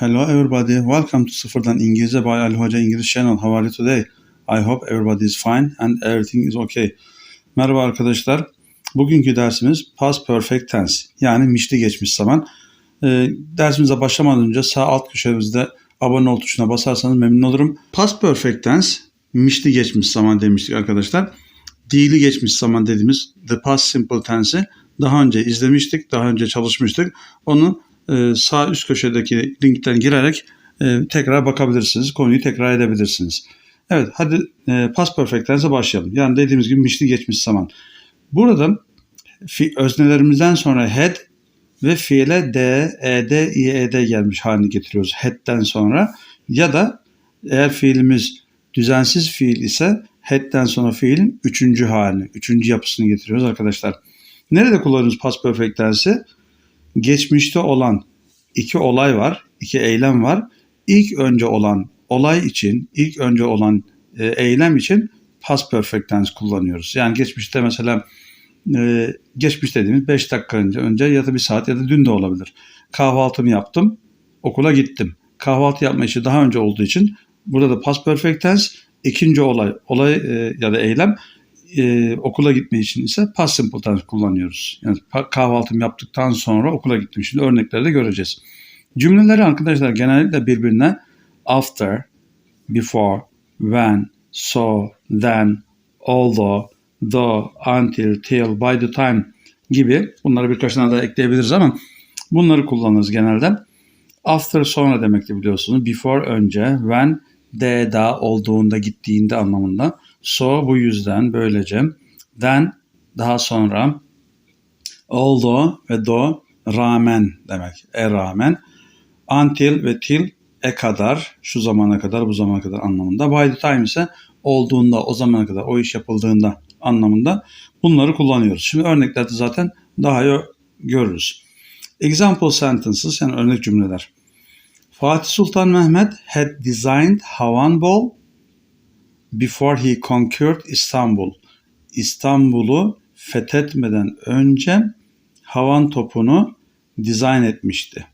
Hello everybody, welcome to Sıfırdan İngilizce by Ali Hoca English Channel. How are you today? I hope everybody is fine and everything is okay. Merhaba arkadaşlar. Bugünkü dersimiz past perfect tense yani mişli geçmiş zaman. Ee, dersimize başlamadan önce sağ alt köşemizde abone ol tuşuna basarsanız memnun olurum. Past perfect tense mişli geçmiş zaman demiştik arkadaşlar. Dili geçmiş zaman dediğimiz the past simple tense'i daha önce izlemiştik, daha önce çalışmıştık. Onu sağ üst köşedeki linkten girerek e, tekrar bakabilirsiniz. Konuyu tekrar edebilirsiniz. Evet hadi e, past perfect başlayalım. Yani dediğimiz gibi mişli geçmiş zaman. Burada öznelerimizden sonra had ve fiile d, ed, ied gelmiş halini getiriyoruz had'den sonra. Ya da eğer fiilimiz düzensiz fiil ise had'den sonra fiilin üçüncü halini, üçüncü yapısını getiriyoruz arkadaşlar. Nerede kullanıyoruz past perfect tense'i? Geçmişte olan iki olay var, iki eylem var. İlk önce olan olay için, ilk önce olan e, eylem için past perfect tense kullanıyoruz. Yani geçmişte mesela e, geçmiş dediğimiz 5 dakika önce, önce ya da bir saat ya da dün de olabilir. Kahvaltımı yaptım, okula gittim. Kahvaltı yapma işi daha önce olduğu için burada da past perfect tense ikinci olay, olay e, ya da eylem e, okula gitme için ise past simple tense kullanıyoruz. Yani kahvaltımı yaptıktan sonra okula gittim. Şimdi örnekleri de göreceğiz. Cümleleri arkadaşlar genellikle birbirine after, before, when, so, then, although, though, until, till, by the time gibi bunları birkaç tane daha ekleyebiliriz ama bunları kullanırız genelde. After sonra demekti biliyorsunuz. Before önce, when de da olduğunda gittiğinde anlamında. So bu yüzden böylece. Then daha sonra. Although ve do rağmen demek. E rağmen. Until ve till e kadar, şu zamana kadar, bu zamana kadar anlamında. By the time ise olduğunda, o zamana kadar, o iş yapıldığında anlamında bunları kullanıyoruz. Şimdi örneklerde zaten daha görürüz. Example sentences yani örnek cümleler. Fatih Sultan Mehmet had designed Havan Ball before he conquered Istanbul. İstanbul'u fethetmeden önce havan topunu dizayn etmişti.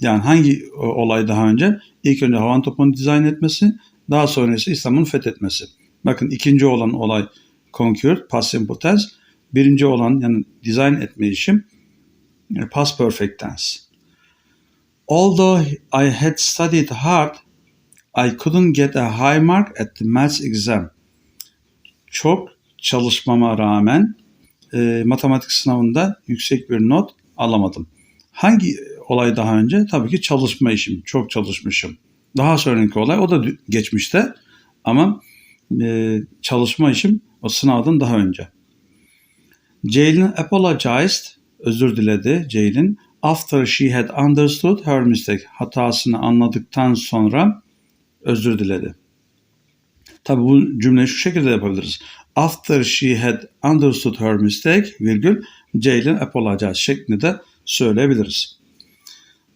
Yani hangi olay daha önce? İlk önce havan topunu dizayn etmesi, daha sonra ise İstanbul'u fethetmesi. Bakın ikinci olan olay conquered, past simple tense. Birinci olan yani dizayn etme işim past perfect tense. Although I had studied hard, I couldn't get a high mark at the maths exam. Çok çalışmama rağmen e, matematik sınavında yüksek bir not alamadım. Hangi olay daha önce? Tabii ki çalışma işim. Çok çalışmışım. Daha sonraki olay o da geçmişte ama e, çalışma işim o sınavdan daha önce. Jaylin apologized, özür diledi Jaylin. After she had understood her mistake, hatasını anladıktan sonra özür diledi. Tabi bu cümleyi şu şekilde yapabiliriz. After she had understood her mistake, virgül, Jaylin apologized şeklinde de söyleyebiliriz.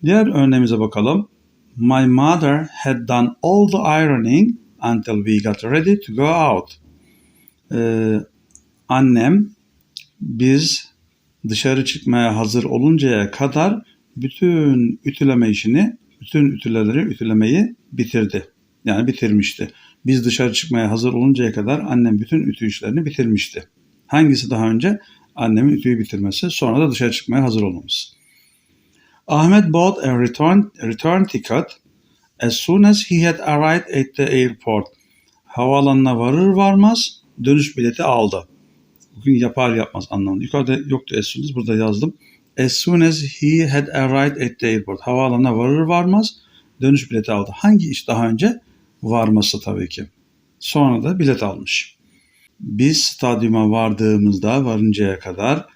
Diğer örneğimize bakalım. My mother had done all the ironing until we got ready to go out. Ee, annem biz dışarı çıkmaya hazır oluncaya kadar bütün ütüleme işini, bütün ütüleleri ütülemeyi bitirdi. Yani bitirmişti. Biz dışarı çıkmaya hazır oluncaya kadar annem bütün ütü işlerini bitirmişti. Hangisi daha önce? Annemin ütüyü bitirmesi, sonra da dışarı çıkmaya hazır olmamız. Ahmet bought a return, return ticket as soon as he had arrived at the airport. Havaalanına varır varmaz dönüş bileti aldı. Bugün yapar yapmaz anlamında. Yukarıda yoktu as soon as, burada yazdım. As soon as he had arrived at the airport. Havaalanına varır varmaz dönüş bileti aldı. Hangi iş daha önce? Varması tabii ki. Sonra da bilet almış. Biz stadyuma vardığımızda varıncaya kadar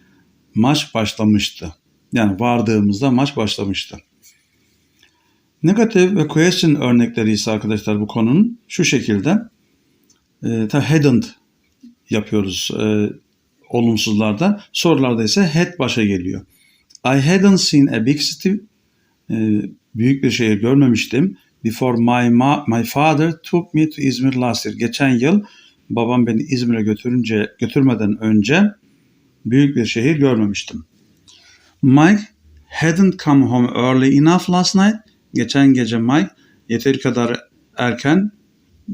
maç başlamıştı. Yani vardığımızda maç başlamıştı. Negatif ve question örnekleri ise arkadaşlar bu konunun şu şekilde. E, ta hadn't yapıyoruz e, olumsuzlarda. Sorularda ise had başa geliyor. I hadn't seen a big city. E, büyük bir şehir görmemiştim. Before my, ma- my father took me to İzmir last year. Geçen yıl babam beni İzmir'e götürünce götürmeden önce büyük bir şehir görmemiştim. Mike hadn't come home early enough last night. geçen gece Mike yeteri kadar erken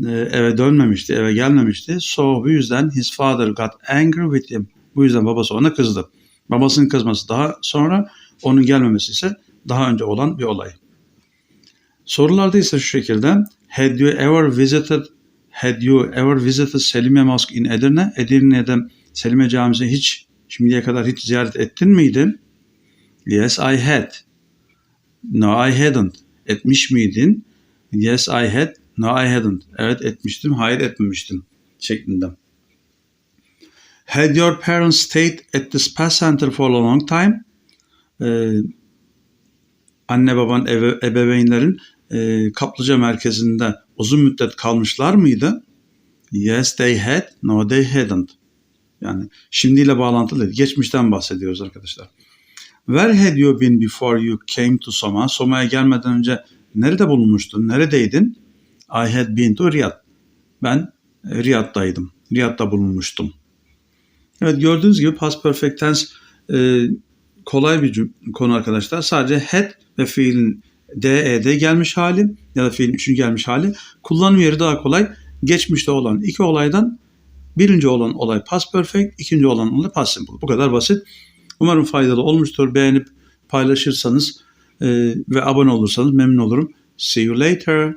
e, eve dönmemişti, eve gelmemişti. So bu yüzden his father got angry with him. Bu yüzden babası ona kızdı. Babasının kızması daha sonra, onun gelmemesi ise daha önce olan bir olay. Sorularda ise şu şekilde Had you ever visited Had you ever visited Selimiye Mosque in Edirne? Edirne'de Selimiye Camisi hiç şimdiye kadar hiç ziyaret ettin miydi? Yes, I had. No, I hadn't. Etmiş miydin? Yes, I had. No, I hadn't. Evet etmiştim. Hayır etmemiştim. Şeklinde. Had your parents stayed at the spa center for a long time? Ee, anne baban ebe, ebeveynlerin e, kaplıca merkezinde uzun müddet kalmışlar mıydı? Yes, they had. No, they hadn't. Yani şimdiyle bağlantılı değil. Geçmişten bahsediyoruz arkadaşlar. Where had you been before you came to Soma? Soma'ya gelmeden önce nerede bulunmuştun? Neredeydin? I had been to Riyadh. Ben e, Riyad'daydım. Riyad'da bulunmuştum. Evet gördüğünüz gibi past perfect tense e, kolay bir konu arkadaşlar. Sadece had ve fiilin DE'de gelmiş hali ya da fiilin üçüncü gelmiş hali. Kullanım yeri daha kolay. Geçmişte olan iki olaydan birinci olan olay past perfect, ikinci olan olay past simple. Bu kadar basit. Umarım faydalı olmuştur. Beğenip paylaşırsanız e, ve abone olursanız memnun olurum. See you later.